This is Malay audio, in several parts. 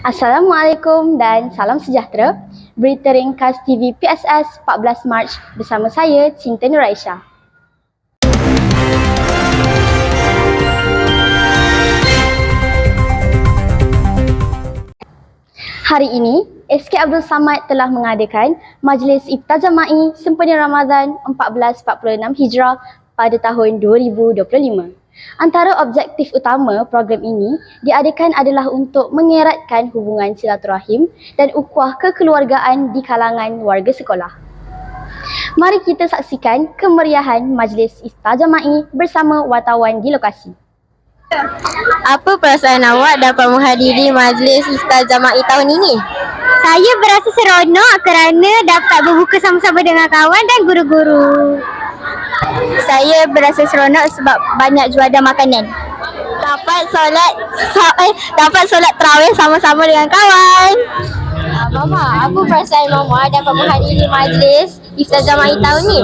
Assalamualaikum dan salam sejahtera. Berita ringkas TV PSS 14 Mac bersama saya Cinta Nuraisyah. Hari ini, SK Abdul Samad telah mengadakan Majlis Iftar Jama'i Sempena Ramadan 1446 Hijrah pada tahun 2025. Antara objektif utama program ini diadakan adalah untuk mengeratkan hubungan silaturahim dan ukhuwah kekeluargaan di kalangan warga sekolah. Mari kita saksikan kemeriahan Majlis Iftar Jama'i bersama wartawan di lokasi. Apa perasaan awak dapat menghadiri majlis iftar jama'i tahun ini? Saya berasa seronok kerana dapat berbuka sama-sama dengan kawan dan guru-guru. Saya berasa seronok sebab banyak juadah makanan. Dapat solat so, eh, dapat solat tarawih sama-sama dengan kawan. Mama, aku perasaan Mama dapat menghadiri majlis Iftar Jamai tahun ni?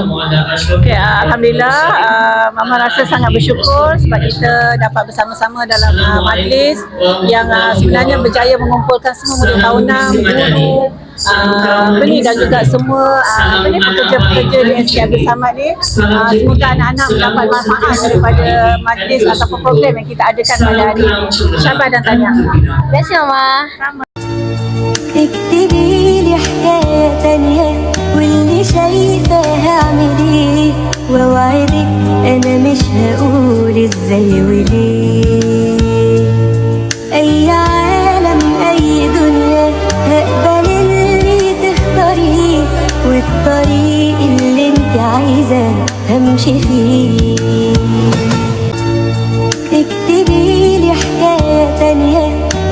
Okay, uh, ah, Alhamdulillah, ah, uh, Mama rasa sangat bersyukur sebab kita dapat bersama-sama dalam uh, majlis yang uh, sebenarnya berjaya mengumpulkan semua murid tahunan, guru, Uh, dan juga semua uh, pekerja-pekerja di SKB Samad ni uh, semoga anak-anak mendapat manfaat daripada majlis ataupun program yang kita adakan pada hari ini. Syabas dan tanya. Terima kasih Mama. Sama. واللي شايفاها اعمليه واوعدك أنا مش هقول إزاي وليه. أي عالم أي دنيا هقبل اللي تختاريه والطريق اللي أنت عايزاه همشي فيه. حكاية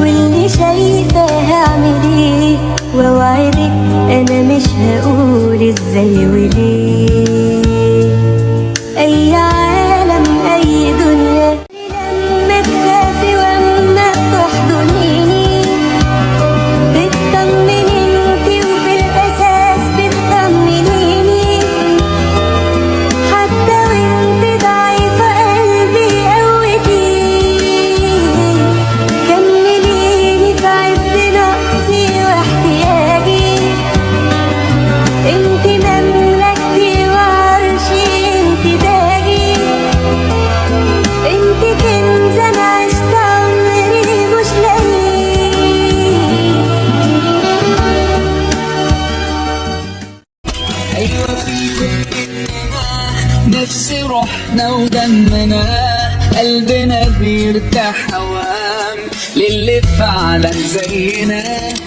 واللي شايفاها اعمليه واوعدك أنا مش هقول zai wili روحنا ودمنا قلبنا بيرتاح هوام للي فعلا زينا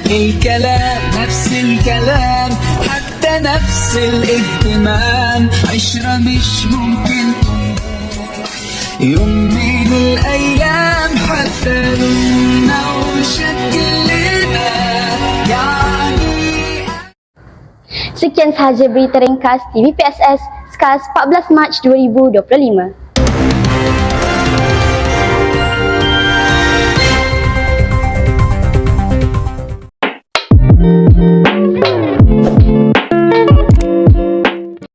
الكلام نفس الكلام حتى نفس الاهتمام. عشرة مش ممكن يوم من الأيام حتى لوننا وشكلنا. يعني Sekian sahaja berita ringkas TV Skas 14 Mac 2025.